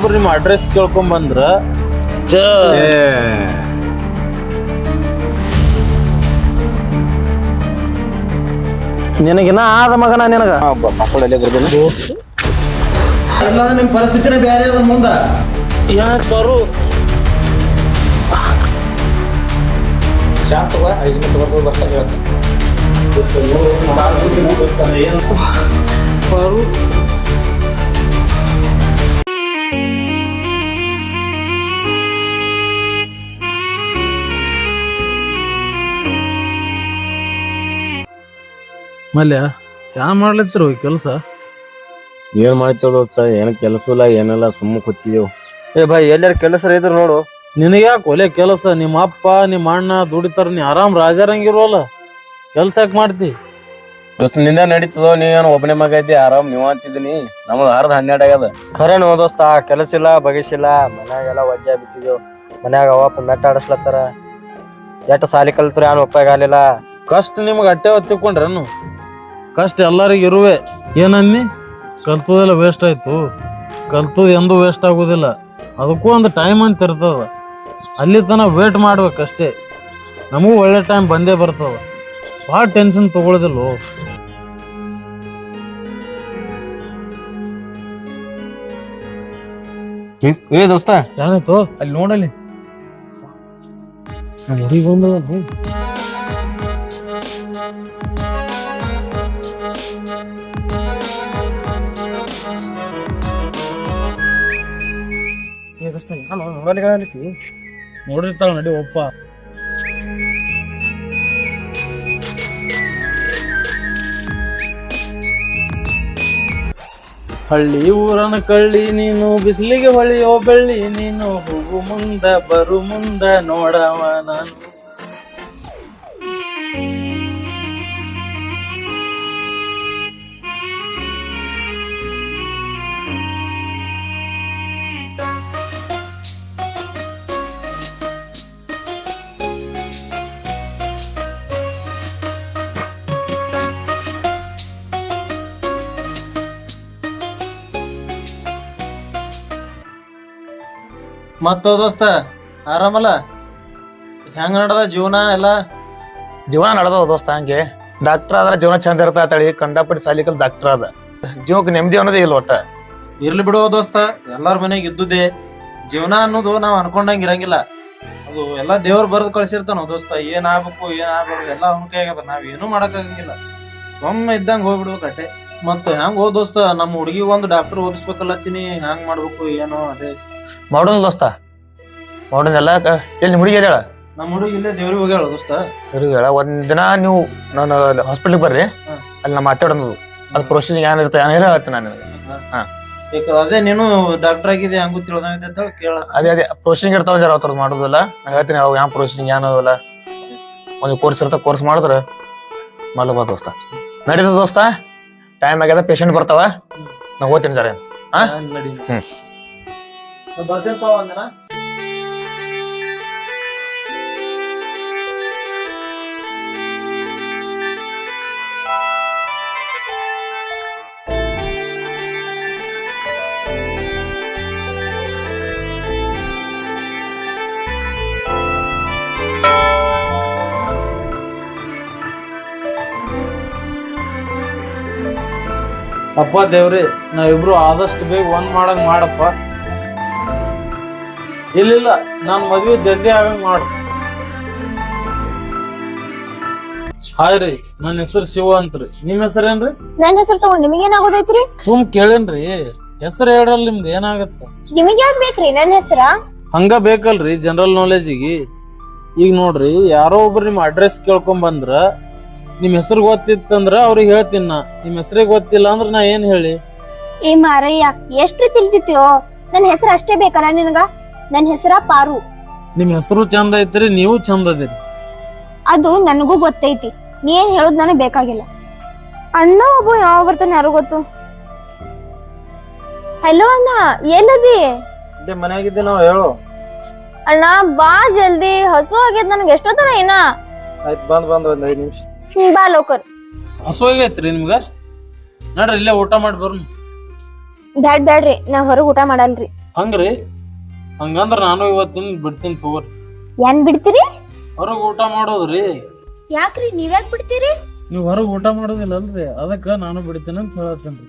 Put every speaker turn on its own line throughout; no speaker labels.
ಒಬ್ರು ನಿಮ್ಮ ಅಡ್ರೆಸ್ ಕೇಳ್ಕೊಂಡ್ ಬಂದ್ರ ಜ
ನಿನಗಿನ ಆದ ಮಗನ ನಿನಗ?
ಮಕ್ಕಳಲ್ಲಿ ಬರ್ದಿಲ್ಲ
ಇಲ್ಲ ನಿಮ್ ಪರಿಸ್ಥಿತಿನೇ ಬೇರೆ ಅದ ಮುಂದ.
ಯಾಕೆ ಬರು?
ಶಾಂತ ಐದು ನಿಮಿಷ ಬರ್ಬೋದು ಬರ್ತಾನೆ
ಬರು. ಮಲ್ಯ ಯಾ ಮಾಡ್ಲತ್ತಿರು ಕೆಲಸ?
ಏನ್ ಮಾಡ್ತೇವ ದೋಸ್ತ ಏನ್ ಕೆಲಸ ಇಲ್ಲ ಏನಿಲ್ಲ ಸುಮ್ಮ ಕೂತಿದೇವ್
ಏ ಭಾಯ್ ಎಲ್ಲಾರ ಕೆಲಸ ಇದ್ರು ನೋಡು.
ನಿನಗ್ಯಾ ಒಲೆ ಕೆಲಸ? ನಿಮ್ಮ ಅಪ್ಪ ನಿಮ್ಮ ಅಣ್ಣ ದುಡಿತಾರ ನೀ ಆರಾಮ್ ರಾಜಾರಂಗಿರೋಲ್ಲ ಕೆಲ್ಸ ಯಾಕೆ ಮಾಡ್ತಿ?
ದೋಸ್ತ ನಿಂದ ನಡೀತದೋ ನೀ ಏನ್ ಒಬ್ಬನೇ ಮಗ ಇದ್ದಿ ಆರಾಮ್ ನೀವ್ ಅಂತಿದ್ದೀನಿ. ನಮ್ದು ಅರ್ಧ ಹನ್ನೆರಡು ಆಗ್ಯದ.
ಖರೆ ನೋ ದೋಸ್ತ ಕೆಲಸ ಇಲ್ಲ ಬಗಿಸಿಲ್ಲ ಮನ್ಯಾಗೆಲ್ಲ ವಜ್ಜಾ ಬಿಟ್ಟಿದೇವ್ ಮನ್ಯಾಗ ಅವಪ್ಪ ಮೆಟ್ಟ ಆಡಿಸ್ಲತ್ತಾರ. ಎಷ್ಟ್ ಸಾಲಿ ಕಲ್ತ್ರ ಏನು ಉಪಯೋಗ ಆಗಲಿಲ್ಲ.
ಕಷ್ಟ ನಿಮ್ಗೆ ಅಟ್ಟೆ ಹೊತ್ತಿಕೊಂಡ್ರೇನು ಕಷ್ಟ ಎಲ್ಲರಿಗೂ ಇರುವೆ. ಏನನ್ನಿ? ಕಲ್ತದೆಲ್ಲ ವೇಸ್ಟ್ ಆಯ್ತು. ಕಲ್ತದ ಎಂದೂ ವೇಸ್ಟ್ ಆಗೋದಿಲ್ಲ. ಅದಕ್ಕೂ ಒಂದು ಟೈಮ್ ಅಂತ ಇರ್ತದ. ಅಲ್ಲಿ ತನಕ ವೇಟ್ ಮಾಡ್ಬೇಕಷ್ಟೇ. ನಮಗೂ ಒಳ್ಳೆ ಟೈಮ್ ಬಂದೇ ಬರ್ತದ. ಭಾಳ ಟೆನ್ಷನ್ ತಗೊಳ್ಳೋದಿಲ್ಲ
ಏ ದೋಸ್ತ?
ಏನಾಯ್ತು? ಅಲ್ಲಿ ನೋಡಲ್ಲಿ. ಹುಡುಗಿ ಬಂದದ ನೋಡಿರ್ತಾಳ ನಡಿ, ಒಪ್ಪ. ಹಳ್ಳಿ ಊರನ ಕಳ್ಳಿ ನೀನು, ಬಿಸಿಲಿಗೆ ಹೊಳಿಯೋ ಬೆಳ್ಳಿ ನೀನು. ಹೋಗು ಮುಂದ, ಬರು ಮುಂದ ನೋಡವ ನಾನು. ಮತ್ತೋ ದೋಸ್ತ ಆರಾಮಲ್ಲ? ಹೆಂಗ ನಡ್ದ ಜೀವನ ಎಲ್ಲ?
ಜೀವನ ನಡೆದವ ದೋಸ್ತ ಹಂಗೆ. ಡಾಕ್ಟರ್ ಆದ್ರೆ ಜೀವನ ಚಂದ ಇರ್ತಾ ತಳಿ ಕಂಡಪಟ್ಟಿ ಸಾಲಿಕಲ್ ಡಾಕ್ಟರ್ ಅದ ಜೀವಕ್ಕೆ ನೆಮ್ಮದಿ ಅನ್ನೋದೇ ಇಲ್ಲ ಒಟ್ಟ.
ಇರ್ಲಿ ಬಿಡುವ ದೋಸ್ತ ಎಲ್ಲಾರ ಮನೆಗೆ ಇದ್ದುದೇ. ಜೀವನ ಅನ್ನೋದು ನಾವು ಅನ್ಕೊಂಡಂಗ ಇರಂಗಿಲ್ಲ. ಅದು ಎಲ್ಲ ದೇವ್ರು ಬರೆದು ಕಳ್ಸಿರ್ತಾನ ದೋಸ್ತ ಏನ್ ಆಗ್ಬೇಕು ಏನ್ ಆಗ್ಬೇಕು ಎಲ್ಲ ಅವ್ನ ಕೈಯಾಗದ ನಾವ್ ಏನು ಮಾಡಕ್ ಆಗಂಗಿಲ್ಲ ಒಮ್ಮೆ ಇದ್ದಂಗ ಹೋಗ್ಬಿಡ್ಬೇಕು ಅಟ್ಟೆ ಮತ್ತ ಹೆಂಗ್ ಹೋದ್ ದೋಸ್ತ ನಮ್ಮ ಹುಡುಗಿ ಒಂದು ಡಾಕ್ಟರ್ ಓದಿಸ್ಬೇಕಲ್ಲತ್ತೀನಿ ಹೆಂಗ್ ಮಾಡ್ಬೇಕು ಏನೋ ಅದೇ.
ಮಾಡೋಣ ದೋಸ್ತ. ಮಾಡೋಣ ಎಲ್ಲ ಕ- ಎಲ್ಲಿ ಹುಡುಗಿ ಅದಾಳ
ನಮ್ಮ ಹುಡುಗಿ ಇಲ್ಲೇ ದೇವ್ರಿಗೆ ಹೋಗ್ಯಾಳ ದೋಸ್ತ.
ಹುಡುಗಿ ಹೇಳ ಒಂದ್ ದಿನ ನೀವು ನಾನು ಹಾಸ್ಪಿಟ್ಲಿಗೆ ಬರ್ರಿ.
ಹಾ.
ಅಲ್ಲಿ ನಾ ಮಾತಾಡೋದು ಅದು. ಪ್ರೊಸೀಜರ್ ಏನ್ ಇರುತ್ತೆ ಏನ್ ಹೇಳ್ತೀನಿ ನಾನು ನಿನಗೆ. ಹಾ.
ಈಗ ಅದೇ ನೀನು ಡಾಕ್ಟರ್ ಆಗಿದೆ ಹಂಗೂ ತಿಳಿದಂಗಿದೆ ಅಂತ ಹೇಳಿ ಕೇಳ.
ಅದೇ ಅದೇ. ಪ್ರೊಸೀಜರ್ ಇರ್ತಾವ ಜರ ಅವ್ರದ್ದು ಮಾಡೋದಿಲ್ಲ ನಾ ಹೇಳ್ತೀನಿ ಅವು ಯಾವ ಪ್ರೊಸೀಜರ್ ಏನೋದಿಲ್ಲ ಒಂದು ಕೋರ್ಸ್ ಇರ್ತಾವ ಕೋರ್ಸ್ ಮಾಡಿದ್ರೆ ಮಾಡ್ಲಪ್ಪ ದೋಸ್ತ. ನಡೀತದ ದೋಸ್ತ? ಟೈಮ್ ಆಗ್ಯದ ಪೇಷಂಟ್ ಬರ್ತಾವ. ನಾ ಹೋಗ್ತೀನಿ ಜರ?
ನಡಿ
ಹ್ಮ್.
ಬರ್ತೀನಪ್ಪ ಒಂದಿನ. ಅಪ್ಪ ದೇವ್ರಿ ನಾವಿಬ್ರು ಆದಷ್ಟು ಬೇಗ ಒಂದ್ ಮಾಡಂಗ್ ಮಾಡಪ್ಪ. ಇಲ್ಲಿಲ್ಲ ನಾನು ಮದ್ವೆ ಜಲ್ದಿ ಆಗಂಗ್ ಮಾಡು. ಹಾಯ್ ರೀ ನನ್ನ ಹೆಸರು ಶಿವ ಅಂತ್ರಿ. ನಿಮ್ ಹೆಸರೇನ್ರಿ
ನನ್ನ ಹೆಸರು ತಗೊಂಡ್ ನಿಮಗೇನಾಗೋದೈತ್ರಿ
ಸುಮ್ ಕೇಳೇನ್ರಿ ಹೆಸರು ಹೇಳ್ರಲ್ಲ ನಿಮ್ದು ಏನಾಗತ್ತ?
ನಿಮಗೆ ಯಾಕೆ ಬೇಕ್ರಿ ನನ್ನ ಹೆಸರ?
ಹಂಗ ಬೇಕಲ್ರಿ ಜನರಲ್ ನಾಲೆಜಿಗೆ ಈಗ ನೋಡ್ರಿ ಯಾರೋ ಒಬ್ರು ನಿಮ್ ಅಡ್ರೆಸ್ ಕೇಳ್ಕೊಂಡ್ ಬಂದ್ರ ನಿಮ್ ಹೆಸರು ಗೊತ್ತಿತ್ತಂದ್ರ ಅವ್ರಿಗೆ ಹೇಳ್ತೀನಿ ನಾ. ನಿಮ್ ಹೆಸರಿಗೆ ಗೊತ್ತಿಲ್ಲ ಅಂದ್ರ ನಾ ಏನ್ ಹೇಳಿ?
ಏ ಮಾರಯ್ಯ ಎಷ್ಟು ತಿಳ್ತಿತ್ಯೋ ನನ್ನ ಹೆಸರು ಅಷ್ಟೇ ಬೇಕಲ್ಲ ನಿನಗ? ನನ್ನ ಹೆಸರ ಪಾರು.
ನಿಮ್ ಹೆಸರು ಚಂದ ಐತ್ರಿ ನೀವು ಚಂದ ಅದಿರಿ.
ಅದು ನನಗೂ ಗೊತ್ತೈತಿ. ನೀ ಏನ್ ಹೇಳೋದ್ ನನಗ್ ಬೇಕಾಗಿಲ್ಲ. ಅಣ್ಣ ಒಬ್ಬ ಯಾವ ಬರ್ತಾನೆ ಯಾರು ಗೊತ್ತು? ಹಲೋ ಅಣ್ಣ ಎಲ್ಲದಿ
ಮನ್ಯಾಗಿದ್ದೆ ನಾವು ಹೇಳು.
ಅಣ್ಣ ಬಾ ಜಲ್ದಿ. ಹಸು ಆಗೈತ್ ನನ್ಗೆ ಎಷ್ಟೊತ್ತರ ಏನ
ಆಯ್ತು ಬಂದ್ ಬಂದ್ ಒಂದ್ ಐದ್ ನಿಮಿಷ.
ಹ್ಮ್, ಬಾ ಲೋಕರ್.
ಹಸುವಾಗೈತ್ರಿ ನಿಮ್ಗ? ನಡ್ರಿ ಇಲ್ಲೇ ಊಟ ಮಾಡಿ ಬರ್ನು.
ಬ್ಯಾಡ್ ಬ್ಯಾಡ್ರಿ ನಾ ಹೊರಗ್ ಊಟ ಮಾಡಲ್ರಿ.
ಹಂಗ್ರಿ? ಹಂಗಂದ್ರ ನಾನು ಇವತ್ತಿನ ಬಿಡ್ತೀನಿ ತಗೋರಿ.
ಏನ್ ಬಿಡ್ತೀರಿ?
ಹೊರಗೆ ಊಟ ಮಾಡೋದ್ರಿ.
ಯಾಕ್ರಿ ನೀವ್ಯಾಕ್ ಬಿಡ್ತೀರಿ?
ನೀವು ಹೊರಗೆ ಊಟ ಮಾಡೋದಿಲ್ಲ ಅಲ್ರಿ ಅದಕ್ಕ ನಾನು ಬಿಡ್ತೀನಿ ಅಂತ ಹೇಳತ್ತೀನಿ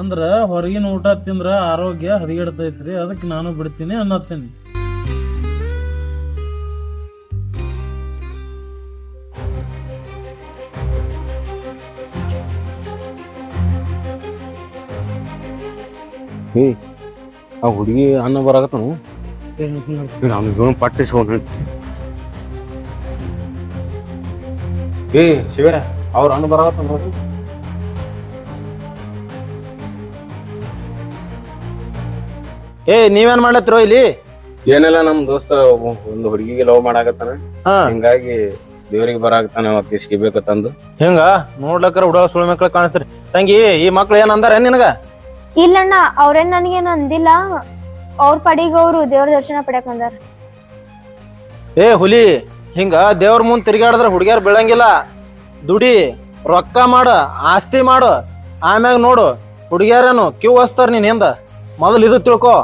ಅಂದ್ರ ಹೊರಗಿನ ಊಟ ತಿಂದ್ರ ಆರೋಗ್ಯ ಹದಗೆಡ್ತೈತ್ರಿ ಅದಕ್ಕೆ ನಾನು ಬಿಡ್ತೀನಿ ಅನ್ನತ್ತೀನಿ.
ಏ ಆ ಹುಡುಗಿ ಅನ್ನ ಬರಾಕತ್ತನು? ಪಟ್ಟಿಸ್ಕೊಂಡು ಏ ಶಿವ ಅವ್ರ ಅನ್ನ ಬರಾಕತ್ತ ನೋಡ್ರಿ.
ಏ ನೀವೇನ್ ಮಾಡತ್ರೋ ಇಲ್ಲಿ?
ಏನೆಲ್ಲ ನಮ್ ದೋಸ್ತ ಒಬ್ಬ- ಒಂದು ಹುಡುಗಿಗೆ ಲವ್ ಮಾಡಾಕತ್ತಾನ.
ಹಾ.
ಹಿಂಗಾಗಿ ದೇವ್ರಿಗೆ ಬರಾಕತ್ತಾನ ಅವಕ್ಕೆ ಸಿಗಬೇಕಂತಂದು
ಹಿಂಗ? ನೋಡ್ಲಕ್ಕರ ಹುಡುಗ ಸುಳ್ಳು ಮಕ್ಳು ಕಾಣಿಸ್ತೀರಿ. ತಂಗಿ ಈ ಮಕ್ಳು ಏನ್ ಅಂದಾರ ನಿನಗ?
ಇಲ್ಲಣ್ಣ ಅವ್ರೇನ್ ನನಗೇನು ಅಂದಿಲ್ಲ. ಅವ್ರ ಪಡಿಗೆ ಅವರು ದೇವ್ರ ದರ್ಶನ ಪಡ್ಯಾಕ್ ಬಂದಾರ.
ಏ ಹುಲಿ ಹಿಂಗ ದೇವ್ರ ಮುಂದ್ ತಿರ್ಗಾಡಿದ್ರ ಹುಡುಗ್ಯಾರ ಬೀಳಂಗಿಲ್ಲ. ದುಡಿ ರೊಕ್ಕ ಮಾಡು ಆಸ್ತಿ ಮಾಡು ಆಮ್ಯಾಗ ನೋಡು ಹುಡುಗ್ಯಾರೇನು ಕ್ಯೂ ಹಸ್ತಾರ ನೀನ್ ಹಿಂದ? ಮೊದಲು ಇದು ತಿಳ್ಕೊ.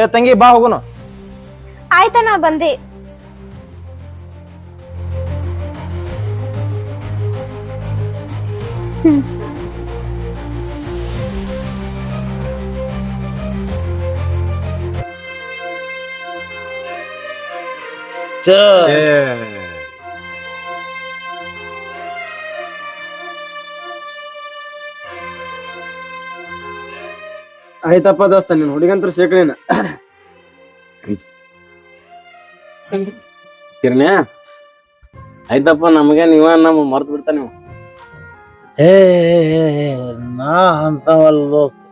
ಏ ತಂಗಿ ಬಾ ಹೋಗುನು.
ಆಯ್ತಣ್ಣ ಬಂದೆ.
ಆಯ್ತಪ್ಪ ದೋಸ್ತ ನೀನು ಹುಡುಗಂತರ ಶೇಕಡೇನ
ಕಿರ್ನ್ಯಾ ಆಯ್ತಪ್ಪ ನಮಗೆ ನೀವ ನಮ್ಮ ಮರ್ತು ಬಿಡ್ತಾ ನೀವು.
ಏ ನಾ ಅಂತವಲ್ಲ ದೋಸ್ತ.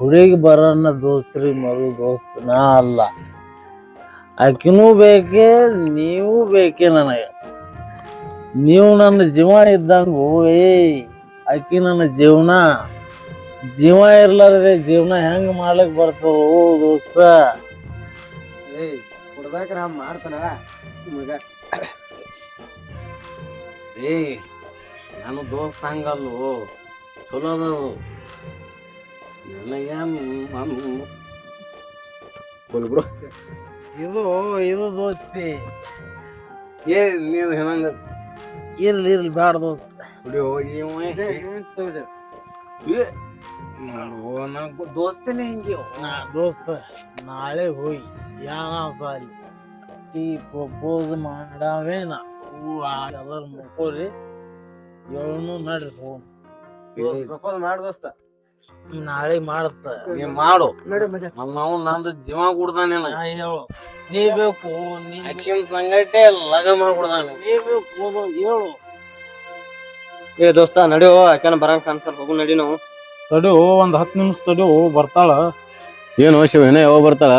ಹುಡುಗಿ ಬರೋಣ ದೋಸ್ತ್ರಿ ಮರು ದೋಸ್ತ ನಾ ಅಲ್ಲ. ಆಕಿನೂ ಬೇಕೇ ನೀವು ಬೇಕೇ ನನಗೆ. ನೀವು ನನ್ನ ಜೀವ ಇದ್ದಂಗೆ ಏ ಆಕಿ ನನ್ನ ಜೀವನ. ಜೀವ ಇರ್ಲಾರ್ದೆ ಜೀವನ ಹೆಂಗ್ ಮಾಡ್ಲಿಕ್ ಬರ್ತದ ಓ ದೋಸ್ತ.
ಏಯ್ ಹುಡ್ದಾಕ ಮಾಡ್ತಾನ? ಮಗ
ಏ ನಾನು ದೋಸ್ತ ಹಂಗಲ್ಲು. ಚಲೋ ಅದ ನನಗೇನು ಬೋಲ್ ಬಿಡು.
ಇದು ಇದು ದೋಸ್ತಿ.
ಏ ನೀವು ಹೆಂಗ
ಇರ್ಲಿ ಇರ್ಲಿ ಬ್ಯಾಡ ದೋಸ್ತ.
ಬಿಡಿ ಹೋಗಿ ನಂಗೆ ದೋಸ್ತನೇ ಹಿಂಗೆ.
ನಾ ದೋಸ್ತ ನಾಳೆ ಹೋಗಿ ಯಾವ ಬಾರಿ ಈ ಪ್ರಪೋಸ್ ಮಾಡಾವೇನ? ಎಲ್ಲರ ಮುಕ್ಕೋರಿ. ಏಳ್ನೂ ನಡ್ರಿ ಫೋನ್.
ಪ್ರಪೋಸ್ ಮಾಡಿ ದೋಸ್ತ.
ನಾಳೆ ಮಾಡತ್ತ
ನೀ ಮಾಡು.
ನಡಿ ಮಜಾ.
ನಾವು ನಂದು ಜೀವ ಕುಡ್ದಾನೆ
ನಾ ಹೇಳು ನೀ ಬೇಕು ನೀ
ಸಂಗಟೆ ಲಗ ಮಾಡ್ಬಿಡ್ದಾನ
ನೀ ಬೇಕು ಹೇಳು.
ಏ ದೋಸ್ತ ನಡಿಯೋ ಯಾಕನ ಬರಂಗ್ ಕಾಣಿಸಲ್ ಹೋಗು ನಡಿ ನಾವು.
ತಡಿಯೋ ಒಂದ್ ಹತ್ತು ನಿಮಿಷ ತಡಿಯೋ ಬರ್ತಾಳ.
ಏನು ಏನೇ ಯಾವ ಬರ್ತಾಳ?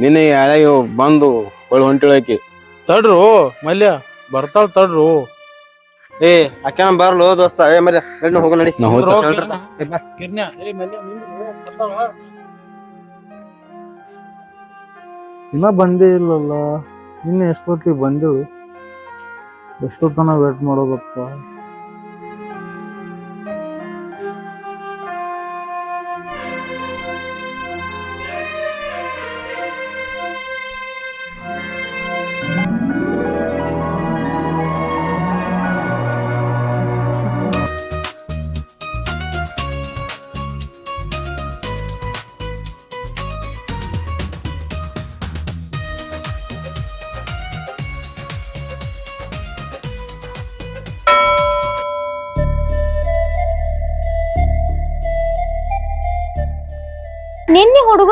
ನಿನ್ನೆ ಹಳೆ ಬಂದು ಹೊಳ್ ಹೊಂಟಿಳಕಿ.
ತಡ್ರು ಮಲ್ಯ ಬರ್ತಾಳ ತಡ್ರು.
ಏ ಅಕ್ಕನ ಬರ್ಲೋ ದೋಸ್ತ. ಏ ಮಜಾ ಹೆಣ್ಣು ಹೋಗು ನಡಿ.
ಇನ್ನ ಬಂದೇ ಇಲ್ಲಲ್ಲ. ನಿನ್ನೆ ಎಷ್ಟೊತ್ತಿಗೆ ಬಂದೆವು? ಎಷ್ಟೊತ್ತನ ವೇಟ್ ಮಾಡೋದಪ್ಪ?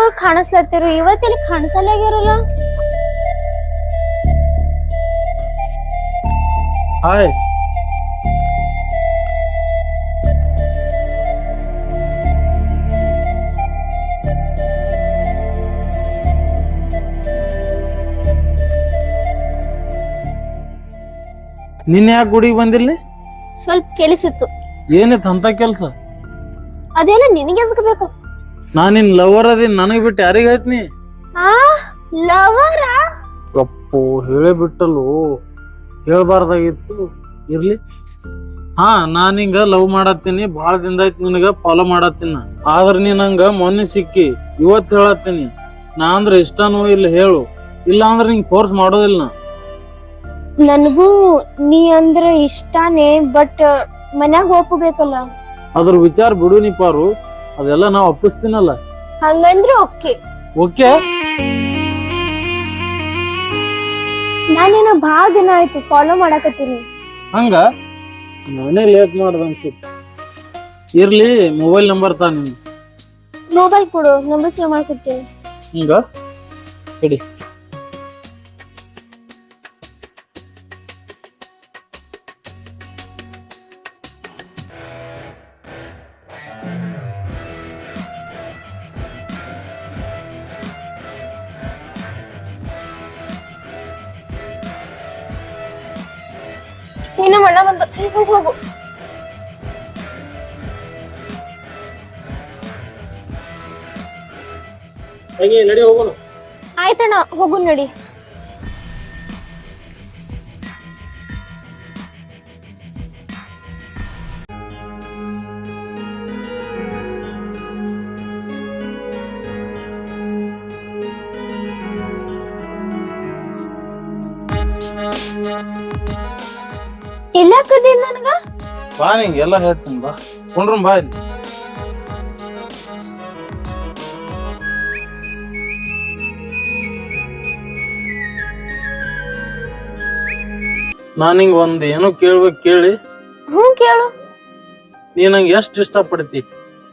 ಹುಡುಗರು ಕಾಣಿಸ್ಲತ್ತಿರು ಇವತ್ತೆಲ್ಲಿ ಕಾಣಿಸಲಾಗಿರಲ್ಲ
ಹಾಯ್. ನಿನ್ನೆ ಯಾಕೆ ಗುಡಿಗೆ ಬಂದಿರ್ಲಿ?
ಸ್ವಲ್ಪ ಕೆಲಸಿತ್ತು
ಏನಿತ್ತು ಅಂತ ಕೆಲಸ?
ಅದೆಲ್ಲ ನಿನಗೆ ಎದಕ್ ಬೇಕು?
ನಾನು ನಿನ್ ಲವರ್ ಅದೀನಿ ನನಗ್ ಬಿಟ್ಟು ಯಾರಿಗೆ ಆಯ್ತು
ಆ? ಲವರ
ಅಪ್ಪು ಹೇಳೇ ಬಿಟ್ಟಲು ಹೇಳ್ಬಾರ್ದಾಗಿತ್ತು. ಇರ್ಲಿ. ಹಾ ನಾನ್ ಹಿಂಗ ಲವ್ ಮಾಡತ್ತೀನಿ. ಬಾಳ ದಿನ ಆಯ್ತು ನಿನಗ ಫಾಲೋ ಮಾಡತ್ತೀನಿ ನಾ. ಆದ್ರ ನೀ ನಂಗ ಮೊನ್ನೆ ಸಿಕ್ಕಿ ಇವತ್ ಹೇಳತ್ತೀನಿ. ನಾ ಅಂದ್ರ ಇಷ್ಟನೋ ಇಲ್ಲ ಹೇಳು. ಇಲ್ಲ ಅಂದ್ರ ನಿಂಗ್ ಫೋರ್ಸ್ ಮಾಡೋದಿಲ್ಲ ನಾ.
ನನಗೂ ನೀ ಅಂದ್ರ ಇಷ್ಟಾನೇ ಬಟ್ ಮನ್ಯಾಗ ಒಪ್ಪಬೇಕಲ್ಲ
ಅದ್ರ ವಿಚಾರ ಬಿಡು ನೀ ಪಾರು. ಅದೆಲ್ಲ ನಾವು ಒಪ್ಪಿಸ್ತೀನಲ್ಲ?
ಹಂಗಂದ್ರೆ ಓಕೆ.
ಓಕೆ?
ನಾನೇನ ಭಾಳ ದಿನ ಆಯ್ತು ಫಾಲೋ ಮಾಡಕತ್ತೀನಿ.
ಹಂಗ? ನಾನೇ ಲೇಟ್ ಮಾಡ್ಬಂತು ಅನ್ಸುತ್ತೆ ಇರ್ಲಿ ಮೊಬೈಲ್ ನಂಬರ್ ತಾ ನಿನ್
ಮೊಬೈಲ್ ಕೊಡು ನಂಬರ್ ಸೇವ್ ಮಾಡ್ಕೊತೀನಿ
ಹಿಂಗ? ಇಡಿ. ನಡಿ ಹೋಗೋಣ.
ಆಯ್ತಣ್ಣ ಹೋಗು ನಡಿ. ಇಲ್ಲ ಕದಿ ನನಗ?
ಬಾ ನಿಂಗೆ ಎಲ್ಲ ಹೇಳ್ತೀನಿ ಬಾ. ಕೊಂಡ್ರು ಬಾ ಇಲ್ಲಿ. ನಾನು ಹಿಂಗ ಒಂದ್ ಏನೋ ಕೇಳ್ಬೇಕು ಕೇಳಿ.
ಹ್ಮ್ ಕೇಳು.
ನೀ ನಂಗೆ ಎಷ್ಟು ಇಷ್ಟಪಡ್ತಿ?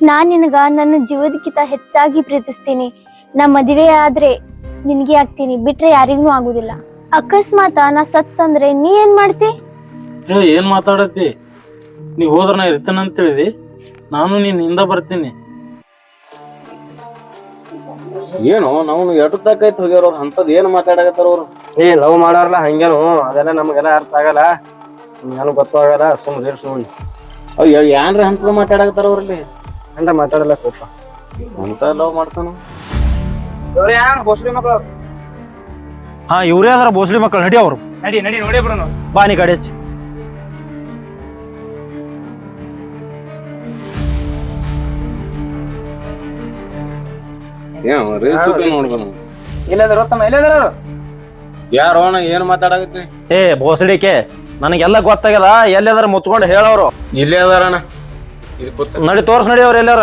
ನಾನ್ ನಿನಗ ನನ್ನ ಜೀವದಕ್ಕಿಂತ ಹೆಚ್ಚಾಗಿ ಪ್ರೀತಿಸ್ತೀನಿ. ನಾ ಮದುವೆ ಆದ್ರೆ ನಿನ್ಗೆ ಆಗ್ತೀನಿ ಬಿಟ್ರೆ ಯಾರಿಗೂ ಆಗುದಿಲ್ಲ. ಅಕಸ್ಮಾತ್ ನಾ ಸತ್ತಂದ್ರೆ ನೀ ಏನ್ ಮಾಡ್ತಿ?
ಏ ಏನ್ ಮಾತಾಡತಿ ನೀ ಹೋದ್ರ ನಾ ಇರ್ತೇನೆ ಅಂತ ಹೇಳಿದಿ. ನಾನು ನಿನ್ನ ಹಿಂದ ಬರ್ತೀನಿ.
ಏನು ನಾವು ಎಟ್ಟು ತಕ್ಕೈತ್ ಹೋಗ್ಯಾರ ಅವ್ರು ಅಂತದ್ ಏನ್ ಮಾತಾಡಕತ್ತಾರ ಅವ್ರು?
ಏ ಲವ್ ಮಾಡೋರ್ಲ ಹಂಗೇನು? ಅದೆಲ್ಲ ನಮಗೆಲ್ಲ ಅರ್ಥ ಆಗಲ್ಲ. ನನಗೆ ಗೊತ್ತಾಗಲ್ಲ ಸುಮ್ಮನೆ ಸುಮ್ಮನೆ ನೋಡಿ
ಅವ್ ಏನ್ರ ಹಂತ ಮಾತಾಡಕತ್ತಾರ ಅವ್ರಲ್ಲಿ?
ಅಂತ ಮಾತಾಡಲ್ಲ ಕೋಪ.
ಅಂತ ಲವ್ ಮಾಡ್ತಾನ?
ಹಾ ಇವ್ರೇ ಅದಾರ ಬೋಸ್ಲಿ ಮಕ್ಕಳು ನಡಿ ಅವ್ರು.
ನಡಿ ನಡಿ ನೋಡಿ ಬಿಡೋಣ
ಬಾ ನೀ ಗಾಡಿ ಹಚ್ಚಿ.
ಏನ್ ರೀಲ್ಸ್ ನೋಡ್ಬೇಕು
ಇಲ್ಲದ್ರ ತಮ್ಮ? ಎಲ್ಲದ್ರ
ಯಾರೋ ಅಣ್ಣ ಏನ್ ಮಾತಾಡಕತ್ತಿ?
ಏ ಬೋಸಡಿಕೆ ನನಗೆಲ್ಲ ಗೊತ್ತಾಗ್ಯದ ಎಲ್ಲಾದ್ರ ಮುಚ್ಕೊಂಡು ಹೇಳವ್ರು.
ಇಲ್ಲೇ ಅದಾರಣ್ಣ ಇಲ್ಲಿ ಕೂತ
ನಡಿ ತೋರ್ಸ್ ನಡಿ ಅವ್ರು ಎಲ್ಲಾರ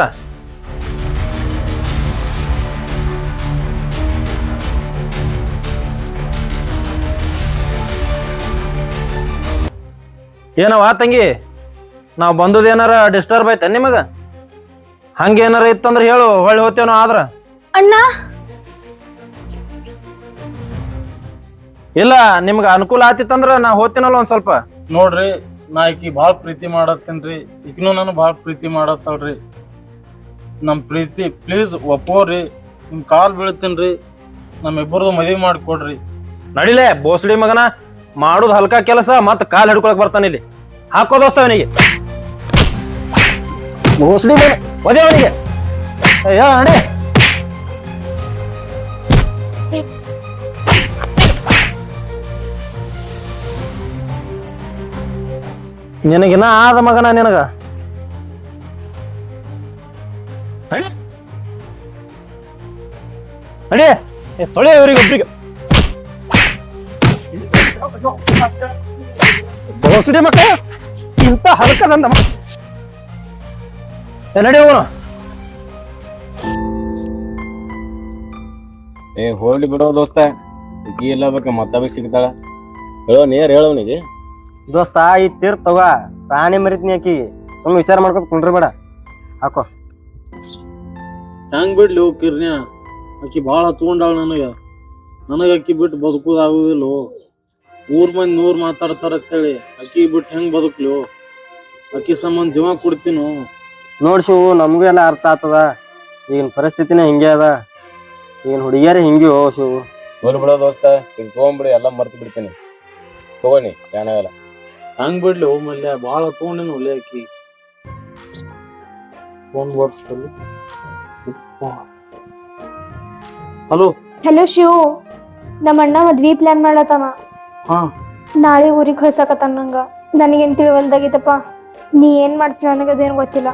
ಏನವ ತಂಗಿ? ನಾವು ಬಂದದ ಏನಾರ ಡಿಸ್ಟರ್ಬ್ ಆಯ್ತಾ ನಿಮಗ? ಹಂಗೇನಾರ ಇತ್ತಂದ್ರೆ ಹೇಳು ಹೊಳ್ಳಿ ಹೋಗ್ತೇವ್ ಆದ್ರ.
ಅಣ್ಣ
ಇಲ್ಲ ನಿಮ್ಗೆ ಅನುಕೂಲ ಆತಿತ್ತಂದ್ರ ನಾ ಹೋತಿನಲ್ಲ ಒಂದ್ ಸ್ವಲ್ಪ.
ನೋಡ್ರಿ ನಾ ಈಕಿ ಭಾಳ ಪ್ರೀತಿ ಮಾಡತ್ತೇನ್ರಿ ಈಕಿನೂ ನಾನು ಭಾಳ ಪ್ರೀತಿ ಮಾಡತ್ತಳ್ರಿ ನಮ್ ಪ್ರೀತಿ ಪ್ಲೀಸ್ ಒಪ್ಪೋರಿ ನಿಮ್ ಕಾಲ್ ಬೀಳ್ತೇನ್ರಿ ನಮ್ಮಿಬ್ಬರದು ಮದುವೆ ಮಾಡಿಕೊಡ್ರಿ.
ನಡಿಲೆ ಬೋಸಡಿ ಮಗನ ಮಾಡೋದು ಹಲ್ಕ ಕೆಲಸ ಮತ್ತ ಕಾಲ್ ಹಿಡ್ಕೊಳಕ್ ಬರ್ತಾನ ಇಲ್ಲಿ. ಹಾಕೋ ದೋಸ್ತ ಅವನಿಗೆ. ಬೋಸಡಿ ಮಗ ಒದೇ ಅವನಿಗೆ. ಅಯ್ಯೋ ನಡಿ ನಿನಗಿನ ಆದ ಮಗನ ನಿನಗ? ಅಡಿ ತೊಳೆ ಇವ್ರಿಗೆ ಒಬ್ರಿಗೆ. ಬೋಸಡಿ ಮಕ್ಕ ಇಂತ ಏ, ನಡಿ ಹೋಗೋಣ.
ಏ ಹೋಗ್ಲಿ ಬಿಡೋ ದೋಸ್ತ. ಈ ಇಲ್ಲ ಬೇಕ ಮತ್ತೊಬ್ಬ ಸಿಗ್ತಾಳ. ಹೇಳೋ ನೇರ್ ಹೇಳವನಿಗೆ
ದೋಸ್ತ ಈ ತೀರ್ ತಗೋ. ತಾನೇ ಮರಿತೀನಿ ಆಕಿ. ಸುಮ್ಮನೆ ವಿಚಾರ ಮಾಡ್ಕೊತ ಕುಂಡ್ರಿ ಬೇಡ ಹಾಕೋ.
ಹೆಂಗ್ ಬಿಡ್ಲಿ ಹೋಗ್ ಕಿರ್ನ್ಯ? ಆಕಿ ಭಾಳ ಹಚ್ಕೊಂಡಾಳ ನನಗ. ನನಗ ಅಕ್ಕಿ ಬಿಟ್ಟು ಬದುಕುದಾಗುದಿಲ್ಲ ಊರ್ ಮಂದಿ ನೂರ್ ಮಾತಾಡ್ತಾರ ಅಂತೇಳಿ ಅಕ್ಕಿ ಬಿಟ್ಟು ಹೆಂಗ್ ಬದುಕ್ಲಿ ಅಕ್ಕಿ ಸಂಬಂಧ ಜೀವ ಕೊಡ್ತೀನೋ
ನೋಡ್ ಶಿವು ನಮಗೂ ಎಲ್ಲ ಅರ್ಥ ಆಗ್ತದ. ಈಗಿನ ಪರಿಸ್ಥಿತಿನೇ ಹಿಂಗೆ ಅದ. ಈಗಿನ ಹುಡುಗಿಯರೇ ಹಿಂಗೆ ಓ ಶಿವು.
ಬಿಡೋ ದೋಸ್ತ ಈಗ ತಗೊಂಬಿಡಿ ಎಲ್ಲ ಮರ್ತು ಬಿಡ್ತೀನಿ. ತಗೋನಿ ಏನಾಗಲ್ಲ
ಹೆಂಗ್ ಬಿಡ್ಲಿ ಓ ಮಲ್ಯ ಭಾಳ ಹತ್ಕೊಂಡಿನ ಒಲೆ ಆಕಿ ಒಂದ್ ವರ್ಷದಲ್ಲಿ. ಹಲೋ?
ಹಲೋ ಶಿವು. ನಮ್ಮ ಅಣ್ಣ ಮದ್ವಿ ಪ್ಲಾನ್ ಮಾಡತಾನ
ಹಾ.
ನಾಳೆ ಊರಿಗೆ ಕಳ್ಸಕತ್ತಾನ ನಂಗ. ನನಗೇನ್ ತಿಳಿವಲ್ದಾಗಿತ್ತಪ್ಪ. ನೀ ಏನ್ ಮಾಡ್ತೀನಿ ನನಗದೇನು ಗೊತ್ತಿಲ್ಲ.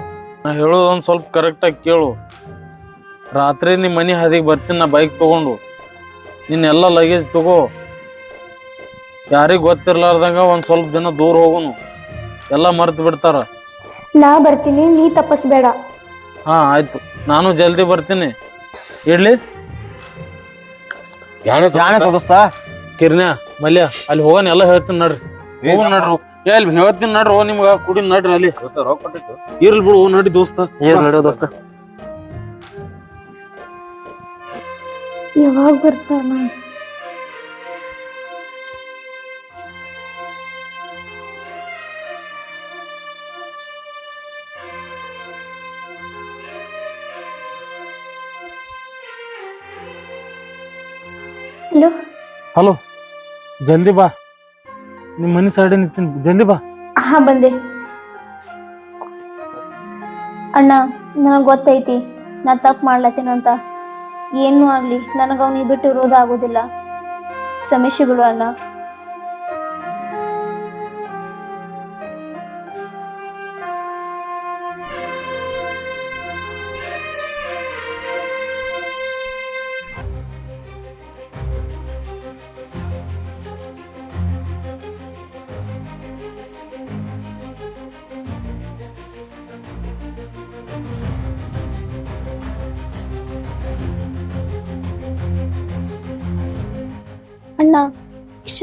ನಾ ಹೇಳೋದು ಒಂದ್ ಸ್ವಲ್ಪ ಕರೆಕ್ಟಾಗಿ ಕೇಳು. ರಾತ್ರಿ ನಿಮ್ಮ ಮನೆ ಹಾದಿಗೆ ಬರ್ತೀನಿ ನಾ ಬೈಕ್ ತಗೊಂಡು. ನಿನ್ನೆಲ್ಲ ಲಗೇಜ್ ತಗೋ. ಯಾರಿಗ್ ಗೊತ್ತಿರ್ಲಾರ್ದಂಗ ಒಂದ್ ಸ್ವಲ್ಪ ದಿನ ದೂರ ಹೋಗುನು. ಎಲ್ಲ ಮರ್ತು ಬಿಡ್ತಾರ.
ನಾ ಬರ್ತೀನಿ ನೀ ತಪ್ಪಸ್ಬೇಡ.
ಹಾ ಆಯ್ತು. ನಾನು ಜಲ್ದಿ ಬರ್ತೀನಿ. ಇಡ್ಲಿ?
ಯಾಣ ದೋಸ್ತ
ಕಿರ್ನ್ಯಾ ಮಲ್ಯ ಅಲ್ಲಿ ಹೋಗೋಣ ಎಲ್ಲ ಹೇಳ್ತೀನಿ ನಡ್ರಿ. ಹೋಗೋಣ ನಡ್ರಿ. ಏ ಅಲ್ಲಿ ಹೇಳ್ತೀನಿ ನಡ್ರಿ ಓ ನಿಮ್ಗ ಕುಡಿ ನಡ್ರಿ ಅಲ್ಲಿ. ಇರ್ಲಿ ಬಿಡು ಓ ನಡಿ ದೋಸ್ತ.
ಏನ್ ನಡೆಯೋ ದೋಸ್ತ.
ಯಾವಾಗ ಬರ್ತಾನ? ಹಲೋ,
ಜಲ್ದಿ ಬಾ. ನಿಮ್ಮ ಮನೆ ಸೈಡ್ ನಿಂತೀನಿ ಜಲ್ದಿ ಬಾ.
ಹಾ, ಬಂದೆ. ಅಣ್ಣ, ನನಗೆ ಗೊತ್ತೈತಿ ನಾ ತಪ್ಪು ಮಾಡ್ಲತ್ತೇನಂತ ಏನೂ ಆಗ್ಲಿ, ನನಗೆ ಅವ್ನಿಗೆ ಬಿಟ್ಟು ಇರೋದಾಗೋದಿಲ್ಲ ಸಮಸ್ಯೆಗಳು ಅಣ್ಣ ಅಣ್ಣ.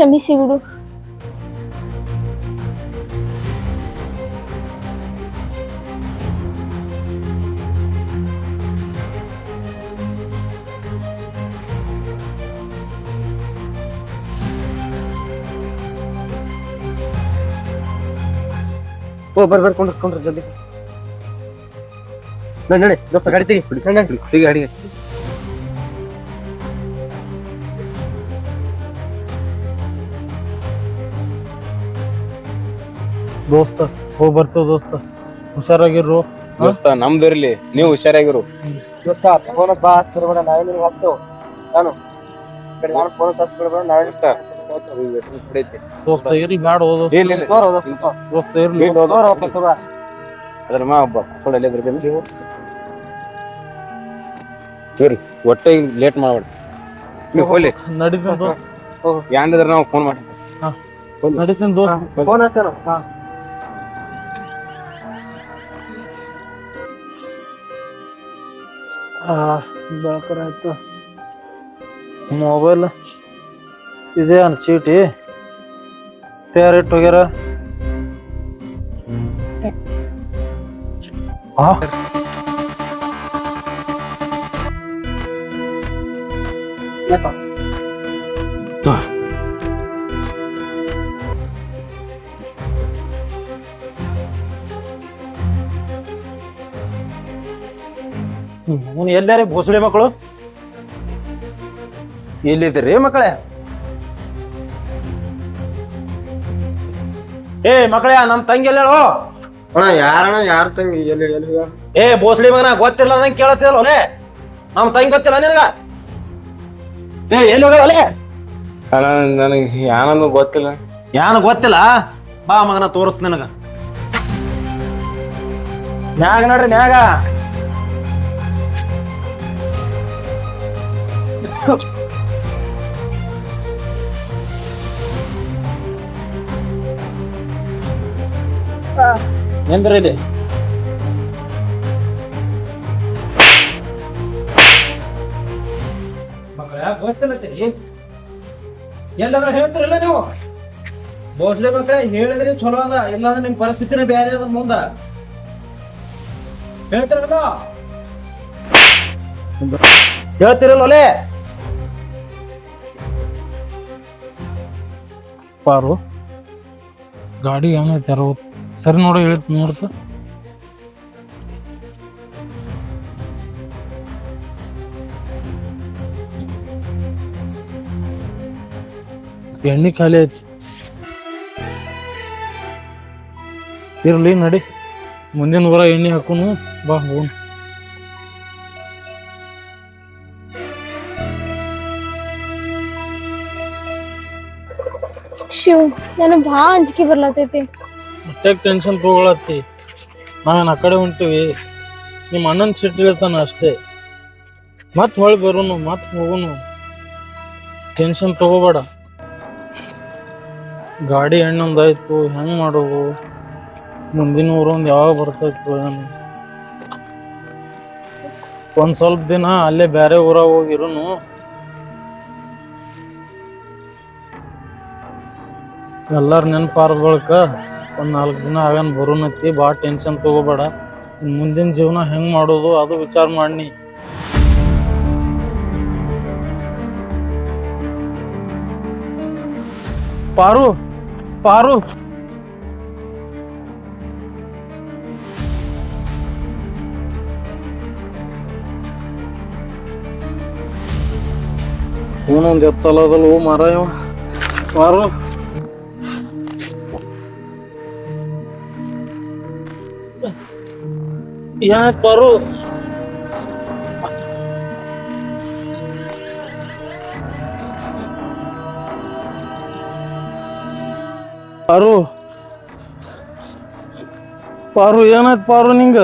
ಕ್ಷಮಿಸಿ ಬಿಡು
ಓ ಬರ್ ಬರ್ ಕೊಂಡ್ರ ಕೊಂಡ್ರ ಜಲ್ದಿ ನಡಿ ನಡಿ ದೋಸ್ತ ಗಾಡಿ ತೆಗಿ ನಡಿ, ನಡಿ
ದೋಸ್ತ ಹೋಗಿ ಬರ್ತೇವೆ ದೋಸ್ತ. ಹುಷಾರಾಗಿರು
ದೋಸ್ತ ನಮ್ದು ಇರ್ಲಿ. ನೀವು ಹುಷಾರಾಗಿರು.
ದೋಸ್ತ ಫೋನ್ ಬಾ ಹಚ್ತಿರ್ಬೇಡ ನಾವೇ ಹಚ್ತೇವ್ ನಾನು ಕಡೆ ನಾನು ಫೋನ್ ಹಚ್ತಿರ್ಬೇಡ ನಾವೇ
ದೋಸ್ತ.
ಇರ್ಲಿ ಬ್ಯಾಡ ಹೋದ ಇರ್ಲಿ.
ಅದ್ರ ಮಾ ಒಬ್ಬ ಕೊಡಲೇ ಬರ್ತೀನಿ ಇವ್ರಿ ಒಟ್ಟೆ ಲೇಟ್ ಮಾಡ್ಬೇಡ. ನೀವು ಹೋಗ್ಲಿ.
ನಡೀತೀನಿ ದೋಸ್ತ.
ಯಾಂಡಿದ್ರ ನಾವು ಫೋನ್ ಮಾಡ್ತೀವಿ.
ನಡೀತೀನಿ ದೋಸ್ತ.
ಫೋನ್ ಹಚ್ತೇನು? ಹಾ.
ಆ ಬೇಕರ ಆಯ್ತು. ಮೊಬೈಲ್ ಇದೆ ಅನ್ ಚೀಟಿ. ತಯಾರಿಟ್ಟು ಹೋಗ್ಯಾರ. ಆ? ಅವನು ಎಲ್ಲಾರಿ ಭೋಸಳೆ ಮಕ್ಕಳು? ಎಲ್ಲಿದ್ದೀರಿ ಮಕ್ಕಳೇ? ಏ ಮಕ್ಕಳೇ ನಮ್ ತಂಗಿ ಎಲ್ಲ ಹೇಳು?
ಅಣ್ಣ ಯಾರಣ್ಣ ಯಾರ ತಂಗಿ? ಎಲ್ಲಿ?
ಏ ಭೋಸಳೆ ಮಗನ ಗೊತ್ತಿಲ್ಲ ನಂಗೆ ಕೇಳತ್ತಿಲ್ಲ ಒಲೆ. ನಮ್ ತಂಗಿ ಗೊತ್ತಿಲ್ಲ ನಿನಗ? ಏ ಎಲ್ಲಿ ಹೋಗ್ಯಾಳ ಒಲೆ?
ನನಗೆ ಗೊತ್ತಿಲ್ಲ.
ಯಾನು ಗೊತ್ತಿಲ್ಲ? ಬಾ ಮಗನ ತೋರಿಸ್ ನಿನಗ. ಮ್ಯಾಗ ನೋಡ್ರಿ ಮ್ಯಾಗ. ಎಂದ್ರಿ ಇಲ್ಲಿ ಮಕ್ಕಳ ಗೊತ್ತಿಲ್ಲತ್ತೀರಿ ಎಲ್ಲಾದ್ರೂ ಹೇಳ್ತಿರಲ್ಲ ನೀವು? ಮೋಸ್ಲಿ ಮಕ್ಕಳ ಹೇಳಿದ್ರೆ ಚಲೋ ಅದ ಇಲ್ಲಾಂದ್ರೆ ನಿಮ್ ಪರಿಸ್ಥಿತಿನೇ ಬೇರೆ ಅದ ಮುಂದ. ಹೇಳ್ತಿರಲ್ಲ ಹೇಳ್ತಿರಲ್ಲ ಪಾರು. ಗಾಡಿ ಹೆಂಗೈತೆ ಸರಿ ನೋಡಿ ಹೇಳಿ ನೋಡ್ತ. ಎಣ್ಣೆ ಖಾಲಿ ಐತಿ. ಇರಲಿ ನಡಿ. ಮುಂದಿನ ವಾರ ಎಣ್ಣೆ ಹಾಕೋನು, ಬಾ ಹೋಗೋಣ
ಶಿವ್ ನನಗೆ ಭಾಳ ಅಂಜಿಕೆ ಬರ್ಲತೈತಿ
ಮತ್ತೆ ಟೆನ್ಷನ್ ತಗೊಳತ್ತಿ. ನಾನು ಆ ಕಡೆ ಹೊಂಟಿವಿ. ನಿಮ್ಮ ಅಣ್ಣನ ಸಿಟ್ಟು ಹೇಳ್ತಾನ ಅಷ್ಟೇ. ಮತ್ತೆ ಹೊಳಿ ಬರೋನು, ಮತ್ತೆ ಹೋಗೋನು. ಟೆನ್ಷನ್ ತಗೋಬೇಡ. ಗಾಡಿ ಹೆಣ್ಣೊಂದಾಯ್ತು, ಹೆಂಗ್ ಮಾಡೋದು? ಮುಂದಿನ ಊರೊಂದು ಯಾವಾಗ ಬರ್ತೈತು ಏನು. ಒಂದ್ ಸ್ವಲ್ಪ ದಿನ ಅಲ್ಲೇ ಬೇರೆ ಊರಾಗ ಹೋಗಿರುನು. ಎಲ್ಲಾರ ನೆನಪಾರ ಒಂದು ನಾಲ್ಕು ದಿನ ಆಗನ್ ಬರೋನತ್ತಿ ಭಾಳ ಟೆನ್ಷನ್ ತಗೋಬೇಡ. ಮುಂದಿನ ಜೀವನ ಹೆಂಗೆ ಮಾಡೋದು ಅದು ವಿಚಾರ ಮಾಡಿ ಪಾರು ಪಾರು. ಇವನೊಂದು ಎತ್ತಲದಲ್ಲ ಮಾರಾಯ ಪಾರು. ಏನಾಯ್ತು ಪಾರು ಪಾರು ಪಾರು ಏನಾಯ್ತು ಪಾರು ನಿಂಗ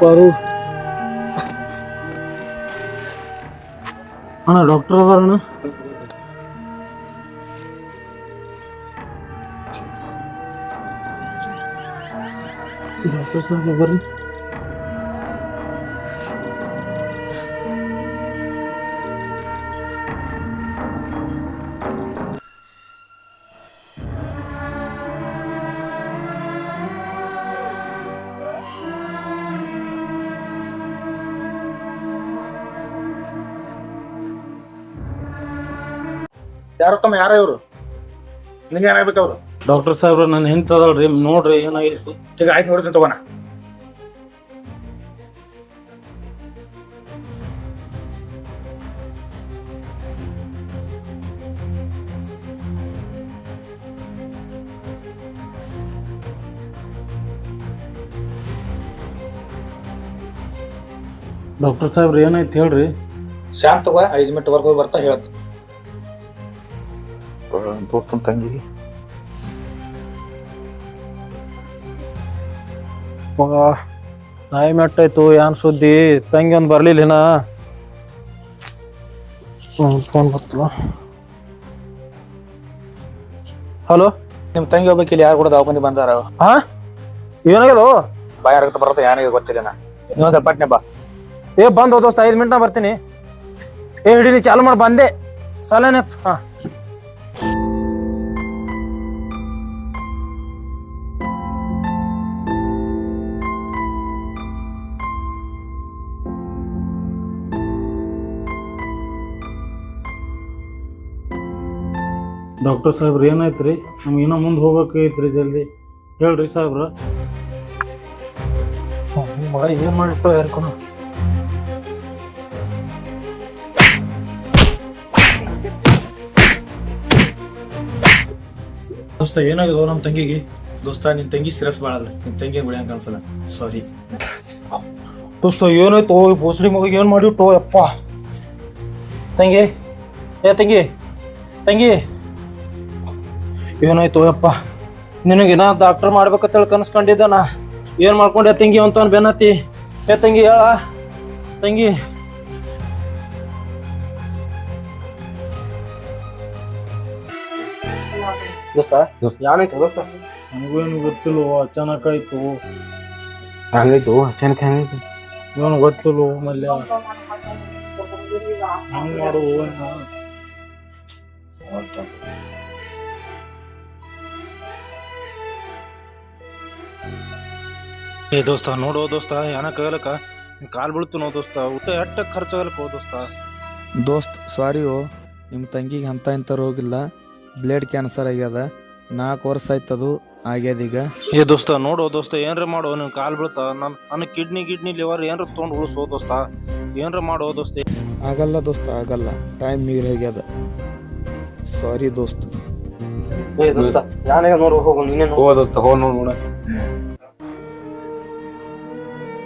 ಪಾರು ಅಣ್ಣ ಡಾಕ್ಟರ್ ಅದಾರಣ್ಣ ಡಾಕ್ಟರ್ ಸರ್ ಬರ್ರಿ
ಯಾರು ತಮ್ಮ ಯಾರ ಇವರು? ನಿಂಗೆ ಏನಾಗ್ಬೇಕು ಅವ್ರು
ಡಾಕ್ಟರ್ ಸಾಹೇಬ್ರ ನನ್ನ ಹೆಂತದಲ್ರಿ ನೋಡ್ರಿ ಏನಾಗೈತಿ?
ಈಗ ಆಯ್ತು ನೋಡ್ತೀನಿ ತಗೋಣ.
ಡಾಕ್ಟರ್ ಸಾಹೇಬ್ರ ಏನಾಯ್ತು ಹೇಳ್ರಿ?
ಶಾಂತ ತಗೋ ಐದು ಮಿನಿಟ್ ವರ್ಗ ಹೋಗಿ ಬರ್ತಾ ಹೇಳತ್ ತೋರ್ತಾನ ತಂಗಿ
ನಾಯಿ ಮೆಟ್ಟಾಯ್ತು ಏನ್ ಸುದ್ದಿ? ತಂಗಿ ಒಂದು ಬರ್ಲಿಲ್ಲ ಫೋನ್ ಬರ್ತಲ್ಲ. ಹಲೋ
ನಿಮ್ ತಂಗಿ ಹೋಗ್ಬೇಕು ಇಲ್ಲಿ ಯಾರು ಕೂಡ ದವಾಖಾನಿ ಬಂದಾರ?
ಹಾ? ಏನಾಗ್ಯದು
ಬಾಯ ರಕ್ತ ಬರುತ್ತೆ ಏನಾಗಿದೆ ಗೊತ್ತಿಲ್ಲ ನಾ ಇನ್ನೊಂದು ಪಟ್ನೆ ಬಾ.
ಏ ಬಂದ್ ದೋಸ್ತ ಐದು ಮಿನಿಟ್ನ ಬರ್ತೀನಿ. ಏ ಹಿಡೀನಿ ಚಾಲು ಮಾಡಿ ಬಂದೆ. ಸಾಲೇನೆ ಹಾ. ಡಾಕ್ಟರ್ ಸಾಹೇಬ್ರು ಏನಾಯ್ತು ರೀ ನಮ್ಗೆ ಇನ್ನೂ ಮುಂದೆ ಹೋಗ್ಬೇಕೈತ್ರಿ ಜಲ್ದಿ. ಹೇಳ್ರಿ ಸಾಹೇಬ್ರ. ಮಗ ಏನು ಮಾಡಿಟ್ಟು ಯಾರ್ಕೊನ ದೋಸ್ತ ಏನಾಗಿದೆ ನಮ್ಮ ತಂಗಿಗೆ?
ದೋಸ್ತ ನಿನ್ನ ತಂಗಿ ಸಿರಸ್ ಬಾಳಲ್ಲ ನಿನ್ ತಂಗಿ ಬಿಡಂಗ ಕಾಣಿಸಲ್ಲ. ಸಾರಿ
ದೋಸ್ತ ಏನಾಯ್ತು ಈ ಭೋಸಡಿ ಮಗ ಏನು ಮಾಡಿಟ್ಟು ಯಪ್ಪ. ತಂಗಿ ಏ ತಂಗಿ ತಂಗಿ. ಏನಾಯ್ತು ಯಪ್ಪ ನಿನಗಿನ ಡಾಕ್ಟರ್ ಮಾಡ್ಬೇಕಂತೇಳಿ ಕನ್ಸ್ಕೊಂಡಿದ್ದೆ ನಾ. ಏನ್ ಮಾಡ್ಕೊಂಡೆ ತಂಗಿ ಅಂತ ಬೆನ್ನತ್ತಿ? ಏ ತಂಗಿ ಹೇಳ. ತಂಗಿ.
ದೋಸ್ತ ಯಾನಾಯ್ತು ದೋಸ್ತ?
ನನಗೇನು ಗೊತ್ತಿಲ್ಲ ಅಚಾನಕ್ ಆಯ್ತು.
ಹಂಗಾಯ್ತು ಅಚಾನಕ್ ಹಂಗಾಯ್ತು?
ಇವನು ಗೊತ್ತಿಲ್ಲ ಮಲ್ಯ. ಹಂಗ್ ಮಾಡು ಏ ದೋಸ್ತ ನೋಡೋ ದೋಸ್ತ ಏನಕ್ಕಾಗಲಕ್ಕ ಕಾಲ್ ಬೀಳ್ತು ನೋ ದೋಸ್ತ ಊಟ ಎಟ್ಟ ಖರ್ಚಾಗಲಕ್ಕ ಹೋ ದೋಸ್ತ?
ದೋಸ್ತ್ ಸಾರಿ ಓ ನಿಮ್ಮ ತಂಗಿಗೆ ಅಂತ ಇಂಥ ರೋಗಿಲ್ಲ ಬ್ಲೇಡ್ ಕ್ಯಾನ್ಸರ್ ಆಗ್ಯದ ನಾಲ್ಕು ವರ್ಷ ಆಯ್ತದು ಆಗ್ಯದೀಗ
ಏ ದೋಸ್ತ ನೋಡೋ ದೋಸ್ತ ಏನ್ರ ಮಾಡೋ ನೀವು ಕಾಲು ಬೀಳ್ತ ನನ್ ನನ್ನ ಕಿಡ್ನಿ ಗಿಡ್ನಿ ಲಿವರ್ ಏನ್ರ ತೊಗೊಂಡು ಉಳಿಸೋ ದೋಸ್ತ ಏನ್ರ ಮಾಡೋ ದೋಸ್ತ.
ಆಗಲ್ಲ ದೋಸ್ತ ಆಗಲ್ಲ ಟೈಮ್ ಮೀರ್ ಹೋಗ್ಯದ. ಸಾರಿ ದೋಸ್ತ.
ಏ ದೋಸ್ತ ನಾನೇ ನೋಡು ಹೋಗು ನೀನೇ ನೋಡು.
ದೋಸ್ತ ಹೋ ನೋಡ್ ನೋಡ.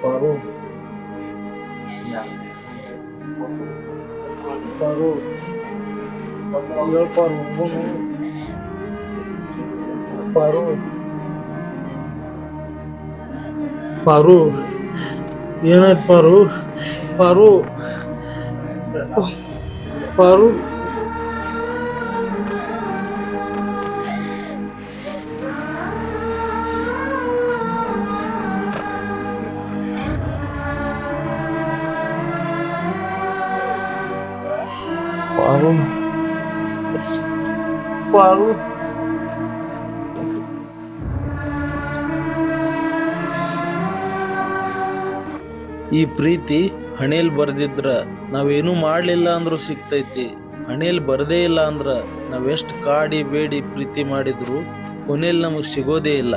ಪಾರು ಪಾರು ಏನಾಯ್ತು ಪಾರು ಪಾರು ಪಾರು ಪಾರು
ಈ ಪ್ರೀತಿ ಹಣೇಲ್ ಬರ್ದಿದ್ರ ನಾವೇನು ಮಾಡಲಿಲ್ಲ ಅಂದ್ರೂ ಸಿಗ್ತೈತಿ. ಹಣೇಲ್ ಬರದೇ ಇಲ್ಲ ಅಂದ್ರ ನಾವೆಷ್ಟ್ ಕಾಡಿ ಬೇಡಿ ಪ್ರೀತಿ ಮಾಡಿದ್ರು ಕೊನೆಯಲ್ಲಿ ನಮಗೆ ಸಿಗೋದೇ ಇಲ್ಲ.